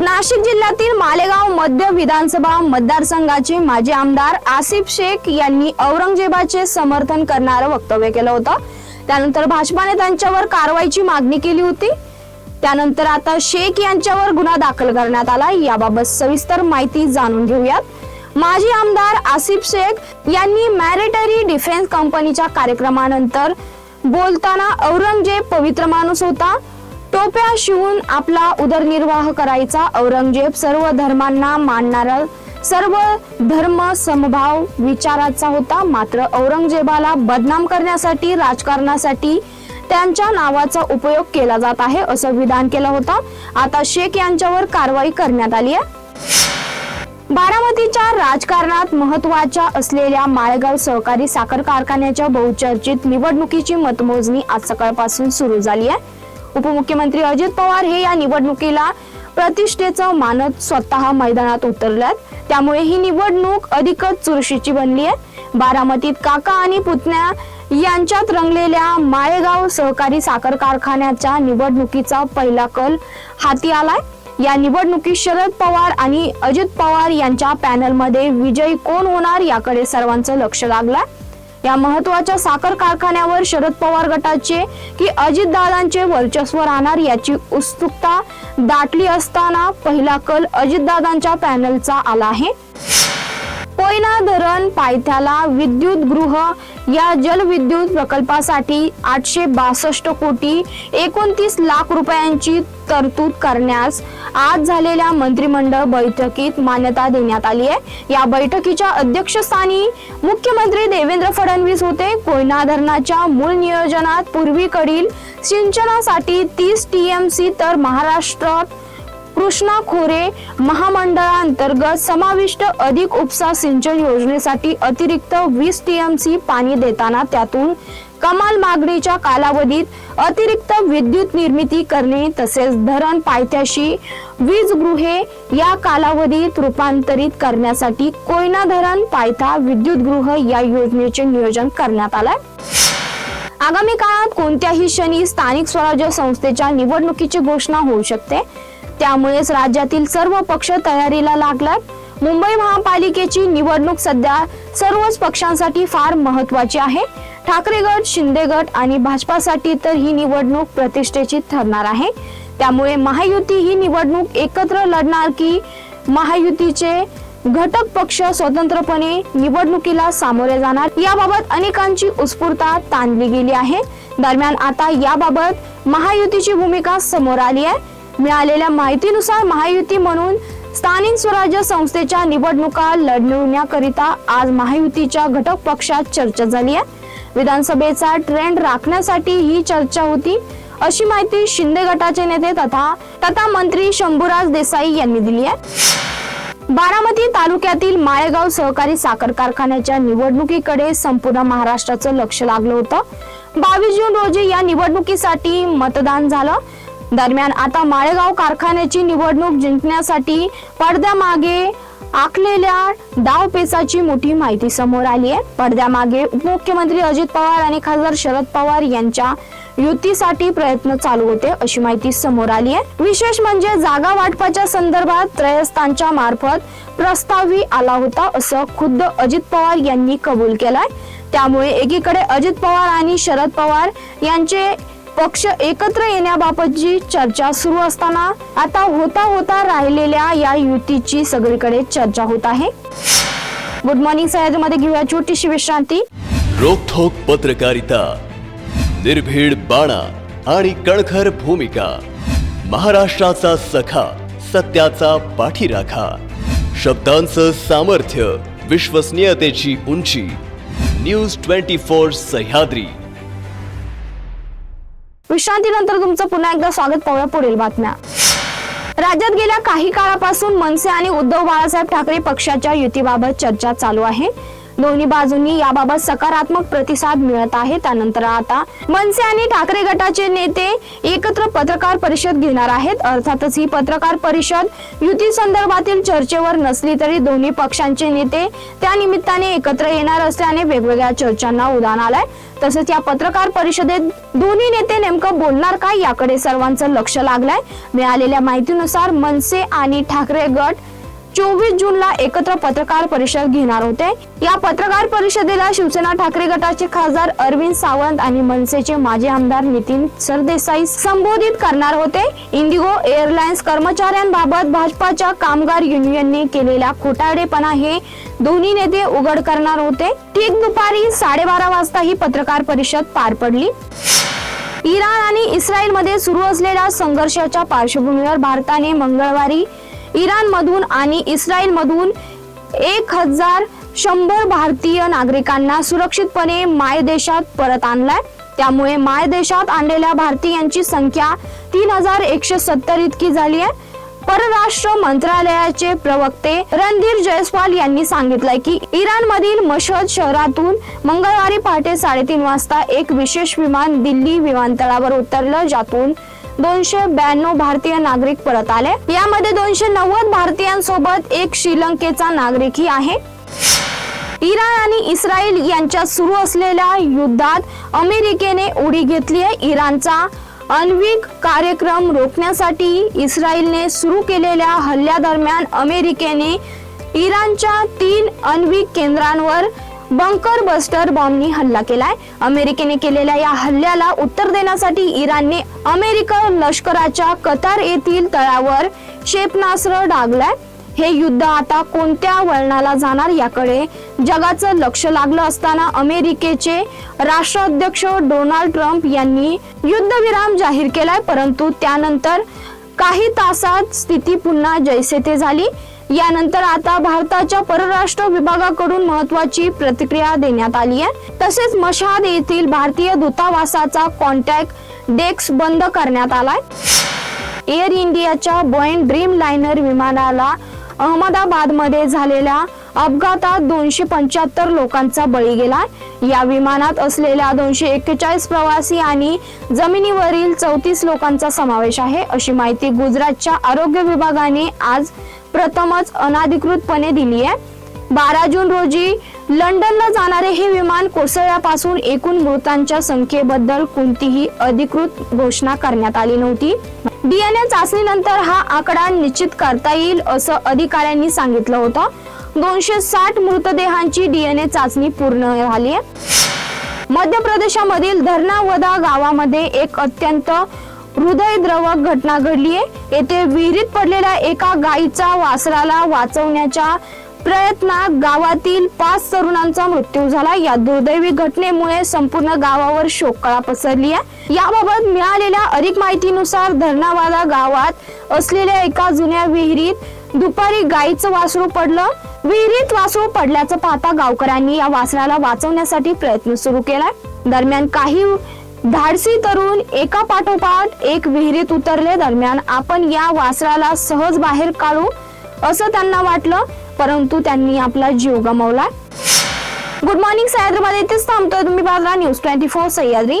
नाशिक जिल्ह्यातील मालेगाव मध्य विधानसभा मतदारसंघाचे माजी आमदार आसिफ शेख यांनी औरंगजेबाचे समर्थन करणारं वक्तव्य केलं होतं. त्यानंतर भाजपाने त्यांच्यावर कारवाईची मागणी केली होती. त्यानंतर आता शेख यांच्यावर गुन्हा दाखल करण्यात आला. याबाबत सविस्तर माहिती जाणून घेऊयात. माजी आमदार आसिफ शेख यांनी मॅरिटरी डिफेन्स कंपनीच्या कार्यक्रमानंतर बोलताना औरंगजेब पवित्र माणूस होता. टोप्या शिवून आपला उदरनिर्वाह करायचा. औरंगजेब सर्व धर्मांना मानणारा सर्व धर्म समभाव विचाराचा होता. मात्र औरंगजेबाला बदनाम करण्यासाठी राजकारणासाठी त्यांच्या नावाचा उपयोग केला जात आहे असं विधान केलं होतं. आता शेख यांच्यावर कारवाई करण्यात आली आहे. बारामतीच्या राजकारणात महत्त्वाच्या असलेल्या माळेगाव सहकारी साखर कारखान्याच्या बहुचर्चित निवडणुकीची मतमोजणी आज सकाळपासून सुरू झाली आहे. उपमुख्यमंत्री अजित पवार हे या निवडणुकीला प्रतिष्ठेचं मानत स्वतः मैदानात उतरल्यात. त्यामुळे ही निवडणूक अधिकच चुरशीची बनली आहे. बारामतीत काका आणि पुतण्या यांच्यात रंगलेल्या माळेगाव सहकारी साखर कारखान्याच्या निवडणुकीचा पहिला कल हाती आलाय. या निवडणुकीत शरद पवार आणि अजित पवार यांच्या पॅनलमध्ये विजयी कोण होणार याकडे सर्वांचं लक्ष लागलंय. या महत्त्वाच्या साखर कारखान्यावर शरद पवार गटाचे की अजितदादांचे वर्चस्व राहणार याची उत्सुकता दाटली असताना पहिला कल अजितदादांच्या पॅनलचा आला आहे. कोयना धरण पायथ्याला विद्युत गृह या जलविद्युत प्रकल्पासाठी आठशे बासष्ट कोटी एकोणतीस लाख रुपयांची तरतूद करण्यास आज झालेल्या मंत्रिमंडळ बैठकीत मान्यता देण्यात आली आहे. या बैठकीच्या अध्यक्षस्थानी मुख्यमंत्री देवेंद्र फडणवीस होते. कोयना धरणाच्या मूळ नियोजनात पूर्वीकडील सिंचनासाठी तीस टीएमसी तर महाराष्ट्रात कृष्णा खोरे महामंडळांतर्गत समाविष्ट अधिक उपसा सिंचन योजनेसाठी अतिरिक्त वीस टीएमसी पाणी देताना त्यातून कमाल मागणीच्या कालावधीत अतिरिक्त विद्युत निर्मिती करणे तसेच धरण पायथ्याशी वीज गृहे या कालावधीत रूपांतरित करण्यासाठी कोयना धरण पायथा विद्युत गृह या योजनेचे नियोजन करण्यात आलंय. आगामी काळात कोणत्याही क्षणी स्थानिक स्वराज्य संस्थेच्या निवडणुकीची घोषणा होऊ शकते. त्यामुळेच राज्यातील सर्व पक्ष तयारीला लागलात. मुंबई महापालिकेची निवडणूक सध्या सर्वच पक्षांसाठी फार महत्वाची आहे. ठाकरे गट शिंदे गट आणि भाजपासाठी तर ही निवडणूक प्रतिष्ठेची ठरणार आहे. त्यामुळे महायुती ही निवडणूक एकत्र लढणार की महायुतीचे घटक पक्ष स्वतंत्रपणे निवडणुकीला सामोरे जाणार. याबाबत अनेकांची उत्स्फूर्ता ताणली गेली आहे. दरम्यान आता याबाबत महायुतीची भूमिका समोर आली आहे. मिळालेल्या माहितीनुसार महायुती म्हणून स्थानिक स्वराज्य संस्थेच्या निवडणुका लढवण्याकरिता आज महायुतीच्या घटक पक्षात चर्चा झाली आहे. विधानसभेचा ट्रेंड राखण्यासाठी ही चर्चा होती. अशी माहिती शिंदे गटाचे नेते तथा तथा मंत्री शंभूराज देसाई यांनी दिली आहे. बारामती तालुक्यातील माळेगाव सहकारी साखर कारखान्याच्या निवडणुकीकडे संपूर्ण महाराष्ट्राचं लक्ष लागलं होतं. बावीस जून रोजी या निवडणुकीसाठी मतदान झालं. दरम्यान आता माळेगाव कारखान्याची निवडणूक जिंकण्यासाठी पडद्यामागे आखलेल्या डावपेचाची मोठी माहिती समोर आली आहे. पडद्यामागे उपमुख्यमंत्री अजित पवार आणि खासदार शरद पवार यांच्या युतीसाठी प्रयत्न चालू होते अशी माहिती समोर आली आहे. विशेष म्हणजे जागा वाटपाच्या संदर्भात त्रयस्थांच्या मार्फत प्रस्तावही आला होता असं खुद्द अजित पवार यांनी कबूल केलाय. त्यामुळे एकीकडे अजित पवार आणि शरद पवार यांचे पक्ष एकत्र येण्याबाबतची चर्चा सुरू असताना आता होता होता राहिलेल्या या युतीची सगळीकडे चर्चा होत आहे. गुड मॉर्निंग सह्याद्रीमध्ये घेऊया छोटीशी विश्रांती. रोखोक पत्रकारिता निर्भीड बाणा आणि कणखर भूमिका महाराष्ट्राचा सखा सत्याचा पाठीराखा शब्दांचं सामर्थ्य विश्वसनीयतेची उंची न्यूज ट्वेंटी फोर सह्याद्री. विश्रांतीनंतर तुमचं पुन्हा एकदा स्वागत पाहूया पुढील बातम्या. राज्यात गेल्या काही काळापासून मनसे आणि उद्धव बाळासाहेब ठाकरे पक्षाच्या युतीबाबत चर्चा चालू आहे. दोन्ही बाजूंनी याबाबत सकारात्मक प्रतिसाद मिळत आहे. त्यानंतर आता मनसे आणि ठाकरे गटाचे नेते एकत्र पत्रकार परिषद घेणार आहेत. अर्थातच ही पत्रकार परिषद युती संदर्भातील चर्चेवर नसली तरी दोन्ही पक्षांचे नेते त्या निमित्ताने एकत्र येणार असल्याने वेगवेगळ्या चर्चांना उदाहरण आलंय. तसेच या पत्रकार परिषदेत दोन्ही नेते नेमकं बोलणार काय याकडे सर्वांचं लक्ष लागलंय. मिळालेल्या माहितीनुसार मनसे आणि ठाकरे गट चोवीस जूनला एकत्र पत्रकार परिषद घेणार होते. या पत्रकार परिषदेला शिवसेना ठाकरे गटाचे खासदार अरविंद सावंत आणि मनसेचे माजी आमदार नितीन सरदेसाई संबोधित करणार होते. इंडिगो एअरलाइन्स कर्मचाऱ्यांबाबत भाजपाच्या कामगार युनियनने केलेला खोटाडेपणा हे दोन्ही नेते उघड करणार होते. ठीक दुपारी साडेबारा वाजता ही पत्रकार परिषद पार पडली. इराण आणि इस्रायलमध्ये सुरू असलेल्या संघर्षाच्या पार्श्वभूमीवर भारताने मंगळवारी इराण मधून आणि इस्रायल मधून एक हजार शंभर भारतीय नागरिकांना सुरक्षितपणे मायदेशात परत आणलाय. त्यामुळे मायदेशात आणलेल्या भारतीयांची संख्या तीन हजार एकशे सत्तर इतकी झाली आहे. परराष्ट्र मंत्रालयाचे प्रवक्ते रणधीर जयस्वाल यांनी सांगितलंय की इराण मधील मशहद शहरातून मंगळवारी पहाटे साडेतीन वाजता एक विशेष विमान दिल्ली विमानतळावर उतरलं ज्यातून दोनशे ब्याण्णव भारतीय नागरिक परत आले. यामध्ये दोनशे नव्वद भारतीयांसोबत एक श्रीलंकेचा नागरिकही आहे. इराण आणि इस्रायल यांच्यात सुरू असलेल्या युद्धात अमेरिकेने उडी घेतली आहे. इराणचा आण्विक कार्यक्रम रोखण्यासाठी इस्रायलने सुरू केलेल्या हल्ल्यादरम्यान अमेरिकेने इराणच्या तीन आण्विक केंद्रांवर बंकर बस्टर बॉम्बनी हल्ला केलाय. अमेरिकेने केलेल्या या हल्ल्याला उत्तर देण्यासाठी इराणने अमेरिकन लष्कराच्या कतार येथील तळावर क्षेपणास्त्र डागलाय. हे युद्ध आता कोणत्या वळणाला जाणार याकडे जगाचं लक्ष लागलं असताना अमेरिकेचे राष्ट्राध्यक्ष डोनाल्ड ट्रम्प यांनी युद्धविराम जाहीर केलाय परंतु त्यानंतर काही तासात स्थिती पुन्हा जैसे ते झाली. यानंतर आता भारताच्या परराष्ट्र विभागाकडून महत्वाची प्रतिक्रिया देण्यात आली आहे. तसेच मशाद येथील भारतीय दूतावासाचा कॉन्टॅक्ट डेस्क बंद करण्यात आलाय. एअर इंडियाच्या बोईंग ड्रीम लायनर विमानाला अहमदाबादमध्ये झालेल्या अपघातात दोनशे पंच्याहत्तर लोकांचा बळी गेला या विमानात असलेल्या दोनशे एक्केचाळीस प्रवासी आणि जमिनीवरील चौतीस लोकांचा समावेश आहे. अशी माहिती गुजरातच्या आरोग्य विभागाने आज प्रथमच अनाधिकृतपणे दिली आहे. बारा जून रोजी लंडनला जाणारे हे विमान कोसळल्यापासून एकूण मृतांच्या संख्येबद्दल कोणतीही अधिकृत घोषणा करण्यात आली नव्हती. डीएनए चाचणीनंतर हा आकडा निश्चित करता येईल असं अधिकाऱ्यांनी सांगितलं होतं. दोनशे साठ मृतदेहांची डीएनए चाचणी पूर्ण झाली आहे. मध्य प्रदेशामधील धरणावदा गावामध्ये एक अत्यंत हृदयद्रवक घटना घडली आहे. येथे विहिरीत पडलेल्या एका गायीचा वासराला वाचवण्याच्या प्रयत्नात गावातील पाच तरुणांचा मृत्यू झाला. या दुर्दैवी घटनेमुळे संपूर्ण गावावर शोककळा पसरली आहे. याबाबत मिळालेल्या अधिक माहितीनुसार धरणावाला गावात असलेल्या एका जुन्या विहिरीत दुपारी गायीचं वासरू पडलं. विहिरीत वासरू पडल्याचं पाहता गावकऱ्यांनी या वासराला वाचवण्यासाठी प्रयत्न सुरू केला दरम्यान काही धाडसी तरुण एका पाठोपाठ एक विहिरीत उतरले. दरम्यान आपण या वासराला सहज बाहेर काढू असं त्यांना वाटलं परंतु त्यांनी आपला जीव गमावला. गुड मॉर्निंग सह्याद्रीमध्ये इथेच थांबतोय तुम्ही बाजरा न्यूज ट्वेंटी फोर सह्याद्री.